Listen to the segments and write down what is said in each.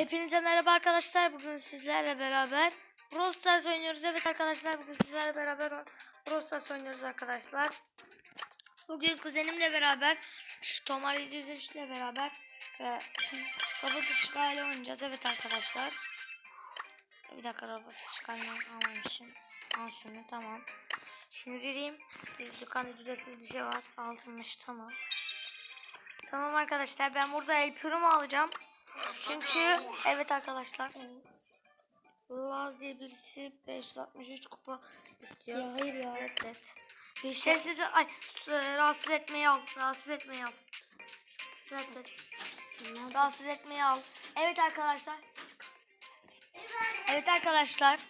Hepinize merhaba arkadaşlar. Bugün sizlerle beraber Brawl Stars oynuyoruz. Evet arkadaşlar bugün sizlerle beraber Brawl Stars oynuyoruz arkadaşlar. Bugün kuzenimle beraber Tomar 703 ile beraber ve robot işgali oynayacağız. Evet arkadaşlar. Bir dakika robot işgali almamışım. Al şunu tamam. Şimdi gireyim. Bir dükkan ücretsiz bir şey var. Altınmış tamam. Tamam arkadaşlar ben burada El Primo alacağım. Çünkü evet arkadaşlar. Laz diye birisi 563 kupa istiyor. Ya hayır ya. Reddet. Sessiz ay rahatsız etmeyi al. Rahatsız etmeyi al. Reddet. Rahatsız etmeyi al. Evet arkadaşlar. Evet arkadaşlar.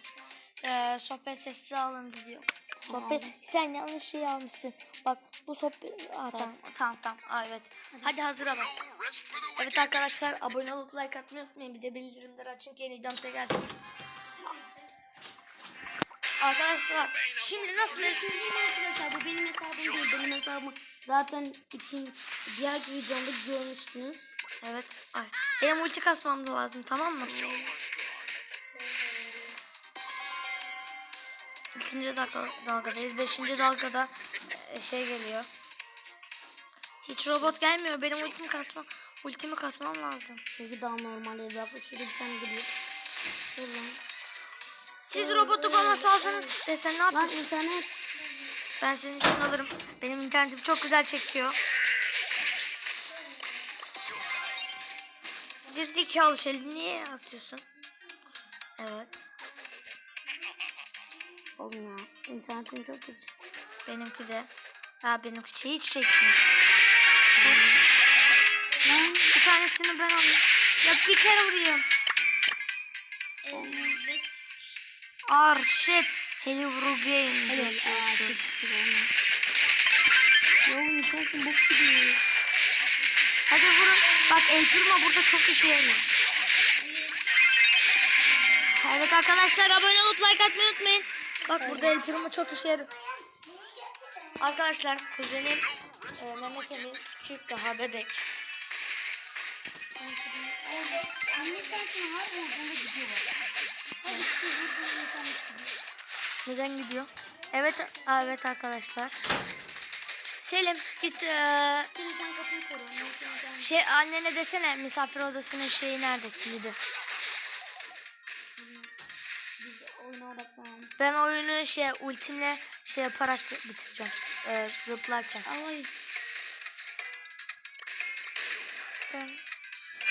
Ee, sohbet sessiz alın diyor. Sohbet sen yanlış şey almışsın. Bak bu sohbet Aa, tamam tamam tamam Aa, evet. Hadi hazıra bas. Evet arkadaşlar abone olup like atmayı unutmayın. Bir de bildirimleri açın ki yeni videom size gelsin. Arkadaşlar şimdi nasıl Arkadaşlar bu benim hesabım değil. Benim hesabımı zaten ikinci diğer videomda görmüştünüz. Evet. Ay. Benim ulti kasmam da lazım tamam mı? İkinci dalga, dalgadayız. Beşinci dalgada şey geliyor. Hiç robot gelmiyor. Benim ultimi kasmam. Ultimi kasmam lazım. Çünkü daha normal evde şurada bir tane gidiyor. Dur lan. Siz robotu bana salsanız desen ne Lan yapıyorsun? internet. Ben senin için alırım. Benim internetim çok güzel çekiyor. Gerizekalı şey niye atıyorsun? Evet. Oğlum ya. internetim çok kötü. Benimki de. Ha benimki hiç çekmiyor. Lan. Bir tanesini ben alayım. Ya bir kere vurayım. Evet. Ar shit. Hello game. Evet. Ya oğlum internetim bok gidiyor. Hadi vurun. Bak Primo burada çok işe yarıyor. Evet arkadaşlar abone olup like atmayı unutmayın. Bak burada El çok işe yarıyor. Arkadaşlar kuzenim e, Mehmet Emin küçük daha bebek. Neden gidiyor? Evet evet arkadaşlar. Selim git e, şey annene desene misafir odasının şeyi nerede kilidi. Ben oyunu şey ultimle şey yaparak bitireceğim. E, zıplarken. Ay. Dön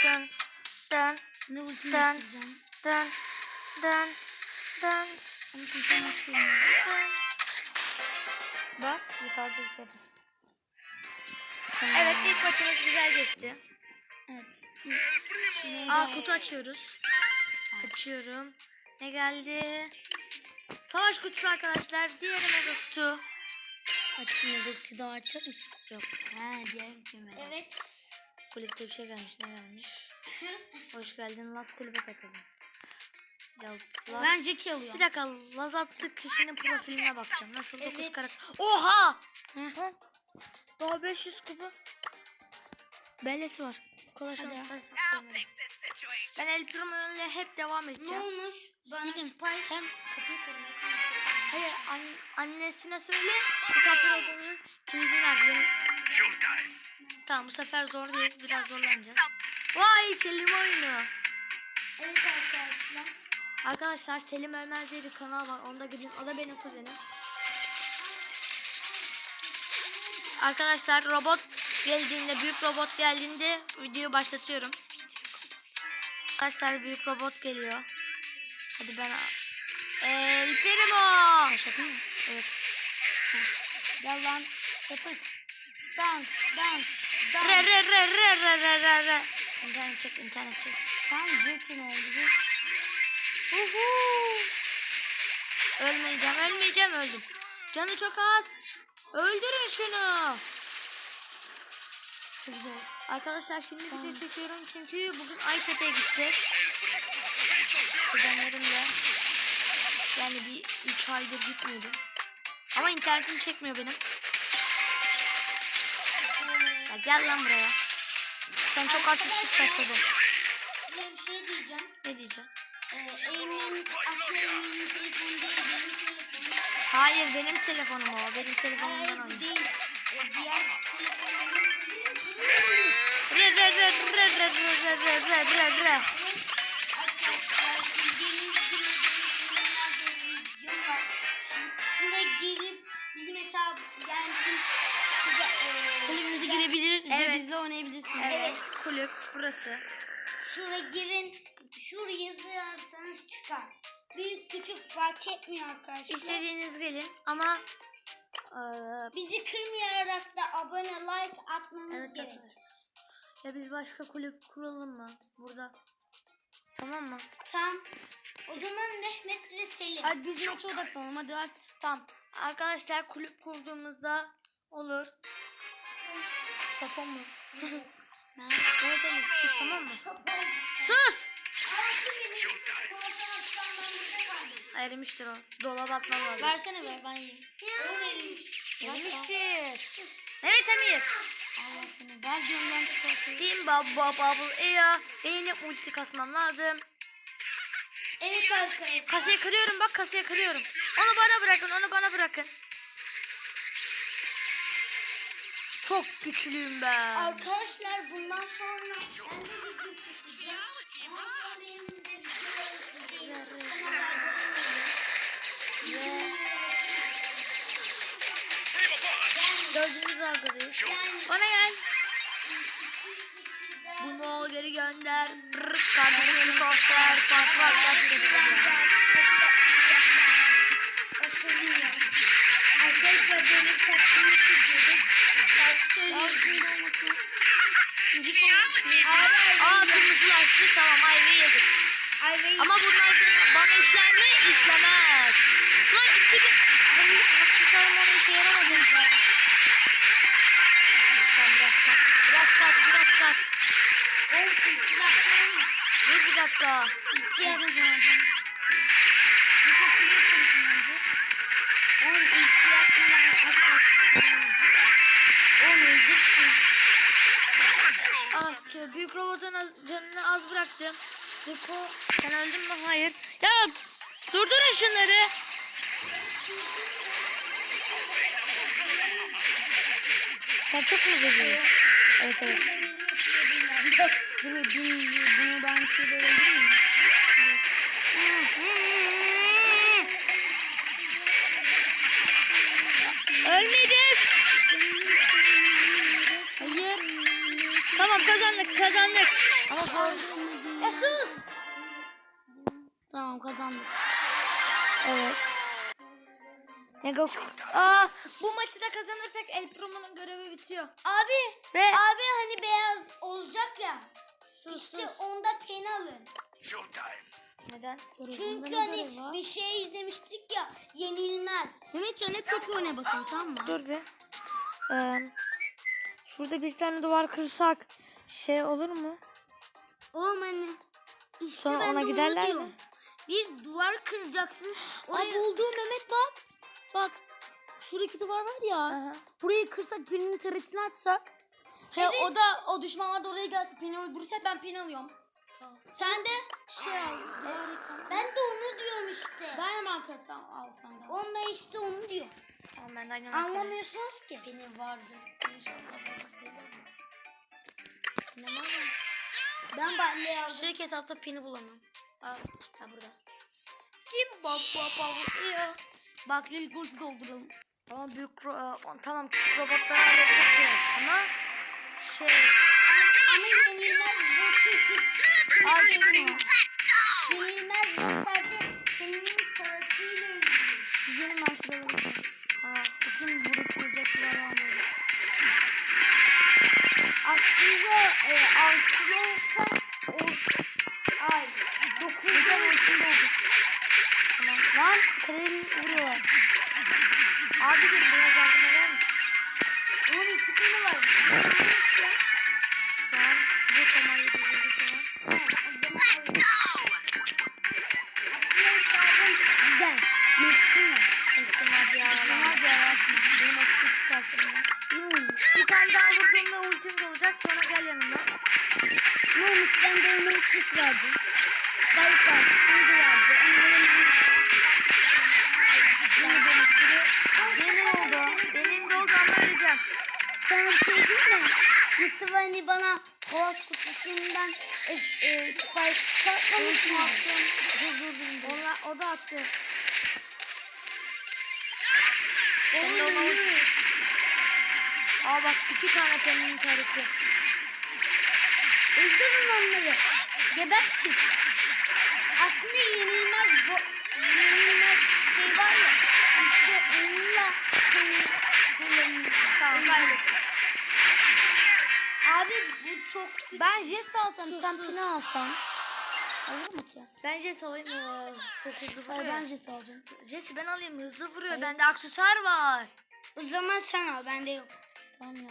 dön dön dön dön dön dön. Bak yukarıda bitirdim. Evet ilk maçımız güzel geçti. Evet. Aa kutu açıyoruz. Açıyorum. Ne geldi? Savaş kutusu arkadaşlar. Diğeri mega kutu. Açayım doktu daha açacak mısın? Yok. He diğer cümle. Evet. Kulüpte bir şey gelmiş. Ne gelmiş? Hoş geldin. Laz kulübe katılın. Ya, Laz... Ben Jackie alıyorum. Bir dakika. Laz attık kişinin profiline bakacağım. Nasıl 9 karakter. Oha! Hı. Daha 500 kupa. Bellet var. Şanslı Ben El Primo ile hep devam Ne edeceğim. olmuş? Bana sen- kapıyı koru. Hayır an- annesine söyle. Misafir odanın kilidi nerede benim? Tamam bu sefer zor değil. Biraz zorlanacağız. Vay kelime oyunu. Evet arkadaşlar. Arkadaşlar Selim Ölmez diye bir kanal var. Onda gidin. O da benim kuzenim. Arkadaşlar robot geldiğinde, büyük robot geldiğinde videoyu başlatıyorum. Arkadaşlar büyük robot geliyor. Hadi ben... El Primo! Şaka mı? Evet. Gel lan. Köpek. Dans. Dans. Dans. Re re re re re re re re. İnternet çek, internet çek. Tam Jackie oldu. Uhu. Ölmeyeceğim, ölmeyeceğim, öldüm. Canı çok az. Öldürün şunu. Güzel. Arkadaşlar şimdi video çekiyorum çünkü bugün Aytepe'ye gideceğiz. Kuzenlerimle. Yani bir 3 aydır gitmiyordum. Ama internetim çekmiyor benim. Ya gel lan buraya. Sen çok artistik sesledin. Size bir şey diyeceğim. Ne diyeceğim? Ee, Hayır benim telefonum o. Benim telefonumdan oynuyor. Değil. Ee, diğer telefonum. Re re re re re re re re re re. Kulüp burası. Şuraya girin. Şuraya yazarsanız çıkar. Büyük küçük fark etmiyor arkadaşlar. İstediğiniz gelin ama eee, Bizi kırmayarak da abone like atmanız evet gerek. arkadaşlar. Ya biz başka kulüp kuralım mı? Burada. Tamam mı? Tamam. O zaman Mehmet ve Selim. Hadi biz maça odaklanalım hadi at. Tamam. Arkadaşlar kulüp kurduğumuzda olur. Tamam mı? evet evet. Sus, tamam mı? Sus! Erimiştir o. Dolaba atmam lazım. Versene ver ben yiyeyim. Erimiştir. Evet Emir. Allah seni. Ver diyorum çikolatayı. Simba baba bu ya. Benim ulti kasmam lazım. Evet arkadaşlar. Kasayı kırıyorum bak kasayı kırıyorum. Onu bana bırakın onu bana bırakın. Çok güçlüyüm ben. Arkadaşlar bundan sonra Dördüncü arkadaş. Bana gel. Bunu al geri gönder. Kardeşim helikopter. Patlar. Patlar. Aa kırmızılaştı tamam ayva yedik. Ayvayı... Ama bunlar bana işler mi? İşlemez. Lan iki gün... Çıkarım ona işe yaramadım zaten. Tamam biraz kaç. Biraz kaç biraz kaç. Oğlum iki dakika olmuş. Dur bir dakika. İki yapacağım hocam. Bir kapıyı yapıyorsun bence. Oğlum iki yapmayı yapacağım. Büyük robotun az- canını az bıraktım. Diko sen öldün mü? Hayır. Ya durdurun şunları. Sen çok mu geziyorsun? Evet evet. Bunu, bunu, bunu ben şöyle verebilir miyim? Ölmedim. Hayır. Tamam kazandık kazandık. Ama fazla. Ya sus. Tamam kazandık. Evet. Mega... Aa, bu maçı da kazanırsak El Promo'nun görevi bitiyor. Abi, Ve abi hani beyaz olacak ya. sus İşte sus. onda pen alın. Neden? Çünkü hani bir şey izlemiştik ya yenilmez. Mehmetcan hep çok oynaya basalım tamam mı? Dur bir. Ee, şurada bir tane duvar kırsak şey olur mu? Oğlum hani işte Sonra ben ona de onu giderler diyorum. mi? Bir duvar kıracaksın. Aa Oraya... buldum Mehmet bak. Bak. Şuradaki duvar var ya. Aha. Burayı kırsak birinin taretini atsak. He, o da o düşmanlar da oraya gelse beni öldürürse ben pin alıyorum. Sen de şey al. Ben de onu diyorum işte. Dynamite al, al sen de. Oğlum ben işte onu diyorum. Tamam ben de aynı Anlamıyorsunuz ki. Benim vardı. İnşallah Ben ben aldım. Sürekli hesapta pini bulamam. Aa, ha burada. Simba baba bu ya. Bak Lil Burcu dolduralım. Ama büyük ro- e, tamam küçük robotları halledeceğiz ama şey Ama yenilmez. Al şunu. Yenilmez Aslında e, altılı olsa Sus verdi. Bayık verdi. Duygu verdi. Onların benim oldu. Benim de oldu ama öleceğim. Sana bir şey diyeyim mi? Mustafa hani bana boğaz kutusundan e, e, spike patlamış mı attın? Dur dur dur. Onlar, o da attı. Onu öldürür. Aa bak iki tane temin karısı. Öldürün onları. Gebertin. Aslında yenilmez bu. Yenilmez şey var ya. İşte onunla kaybettim. Abi bu çok Ben Jess alsam sen Pina alsan. Olur mu ki? Ben Jess alayım. Aa, Çok hızlı Hayır vuruyor. ben Jess alacağım. Jess'i ben alayım hızlı vuruyor. Bende aksesuar var. O zaman sen al bende yok. Tamam ya.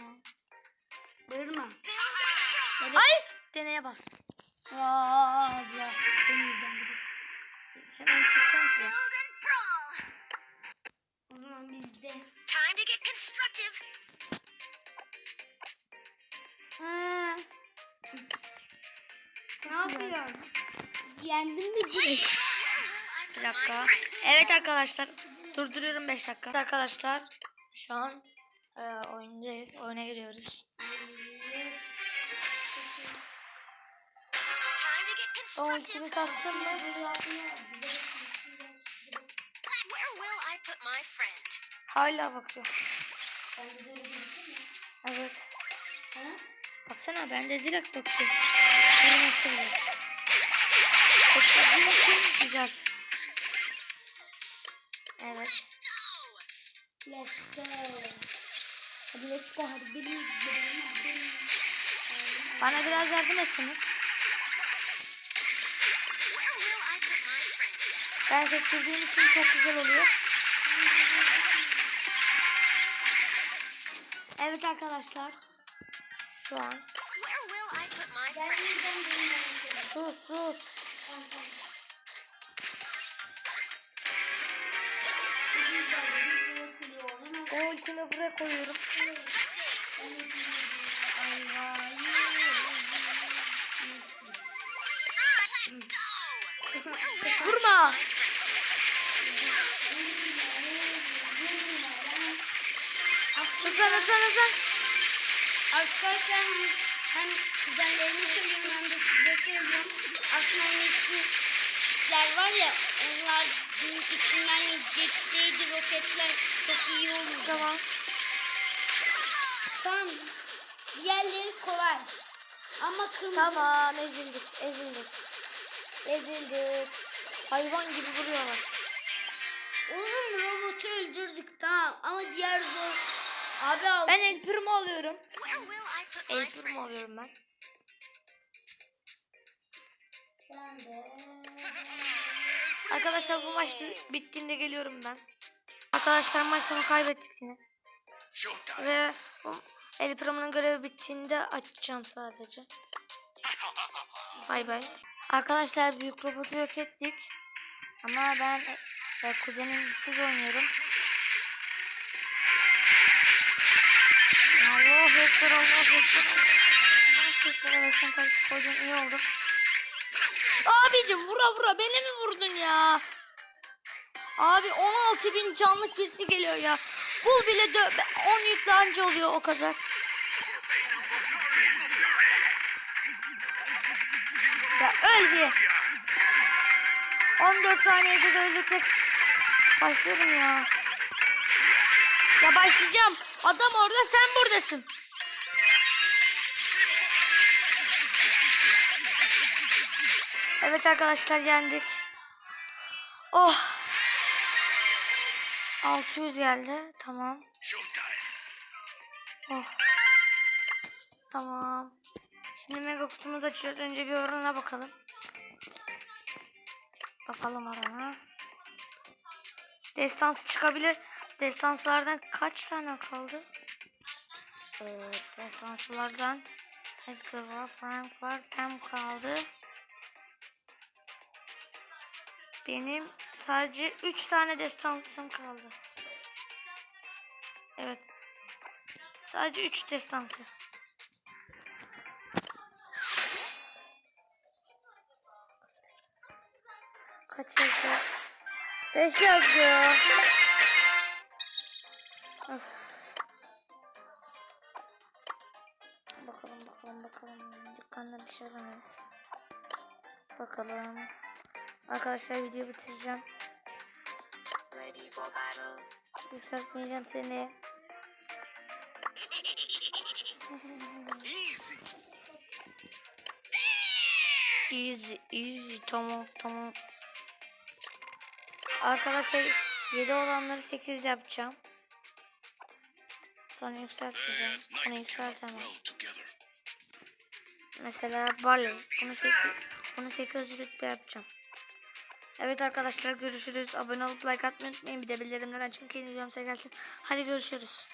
Bağırma. Ay! Deneye bas. Aa abla. Seni yüzden bir de. Hemen çıkacağım ki. O zaman bizde. Time to get constructive. Ha. Ne yapıyorsun? Yendin mi direkt? Bir dakika. Evet arkadaşlar. Durduruyorum 5 dakika. Arkadaşlar şu an e, oyundayız. Oyuna giriyoruz. O ultimi kastım mı? Hala bakıyor. Evet. Baksana ben de direkt için güzel. Evet. Let's go. Let's go. Hadi gidelim. Bana biraz yardım etsiniz. Ben sektirdiğim için çok güzel oluyor. Evet arkadaşlar. Şu an. Sus sus. O ultimi buraya koyuyorum. Vurma. Hızlan hızlan hızlan. Arkadaşlar hem kuzenlerime söylüyorum hem de size söylüyorum. Aslında hani çiftler var ya onlar içinden geçseydi roketler çok iyi olurdu. Tamam. Tamam. Diğerleri kolay. Ama kırmızı. Tamam ezildik ezildik. Ezildik. Hayvan gibi vuruyorlar. Oğlum robotu öldürdük tamam ama diğer zor. Abi al. Ben el primo alıyorum. El primo alıyorum ben. Arkadaşlar bu maç bittiğinde geliyorum ben. Arkadaşlar maç sonu kaybettik yine. Ve El Primo'nun görevi bittiğinde açacağım sadece. Bay bay. Arkadaşlar büyük robotu yok ettik. Ama ben e, kuzenimsiz oynuyorum. Allah ekber Allah ekber. Allah ekber. Sen karşı koydun iyi oldu. Abicim vura vura beni mi vurdun ya? Abi 16 bin canlı kesi geliyor ya. Bul bile dö- 10 yüklü anca oluyor o kadar. Ya öl bir. 14 saniyede de ölecek. Başlıyorum ya. Ya başlayacağım. Adam orada sen buradasın. Evet arkadaşlar yendik. Oh. 600 geldi. Tamam. Oh. Tamam. Şimdi mega kutumuzu açıyoruz. Önce bir orana bakalım. Bakalım orana. Destansı çıkabilir. Destanslardan kaç tane kaldı? Evet, destanslardan Edgar var, Frank var, Pam kaldı. Benim sadece 3 tane destansım kaldı. Evet. Sadece 3 destansı. Kaç yazıyor? 5 yazıyor. Arkadaşlar videoyu bitireceğim. Yükseltmeyeceğim seni. Easy. Easy, easy. Tamam, tamam. Arkadaşlar 7 olanları 8 yapacağım. Sonra yükselteceğim. Bunu yükseltemem. Mesela Barley. Bunu 8, bunu 8 rütbe yapacağım. Evet arkadaşlar görüşürüz. Abone olup like atmayı unutmayın. Bir de bildirimleri açın ki videom size gelsin. Hadi görüşürüz.